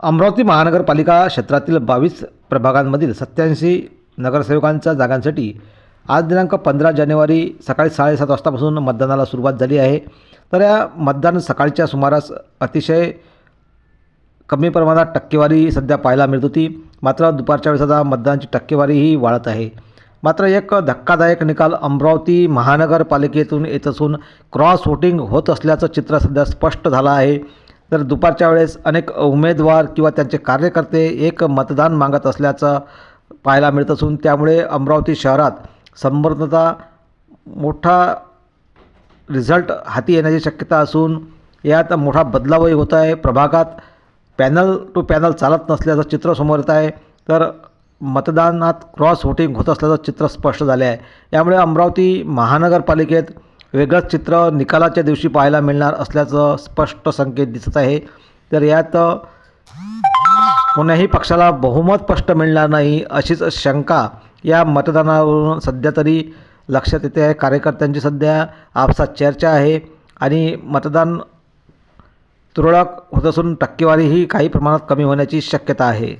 अमरावती महानगरपालिका क्षेत्रातील बावीस प्रभागांमधील सत्याऐंशी नगरसेवकांच्या जागांसाठी आज दिनांक पंधरा जानेवारी सकाळी साडेसात वाजतापासून मतदानाला सुरुवात झाली आहे. तर या मतदान सकाळच्या सुमारास अतिशय कमी प्रमाणात टक्केवारी सध्या पाहायला मिळत होती. मात्र दुपारच्या वेळेस आता मतदानाची टक्केवारीही वाढत आहे. मात्र एक धक्कादायक निकाल अमरावती महानगरपालिकेतून येत असून क्रॉस व्होटिंग होत असल्याचं चित्र सध्या स्पष्ट झालं आहे. तर दुपारच्या वेळेस अनेक उमेदवार किंवा त्यांचे कार्यकर्ते एक मतदान मागत असल्याचं पाहायला मिळत असून त्यामुळे अमरावती शहरात संबंधता मोठा रिझल्ट हाती येण्याची शक्यता असून यात मोठा बदलावही होत आहे. प्रभागात पॅनल टू पॅनल चालत नसल्याचं चित्र समोर येत आहे. तर मतदानात क्रॉस व्होटिंग होत असल्याचं चित्र स्पष्ट झाले आहे. यामुळे अमरावती महानगरपालिकेत वेगळंच चित्र निकालाच्या दिवशी पाहायला मिळणार असल्याचं स्पष्ट संकेत दिसत आहे. तर यात कोण्याही पक्षाला बहुमत स्पष्ट मिळणार नाही अशीच शंका या मतदानावरून सध्या तरी लक्षात येते आहे. कार्यकर्त्यांची सध्या आपसात चर्चा आहे आणि मतदान तुरळक होत असून टक्केवारीही काही प्रमाणात कमी होण्याची शक्यता आहे.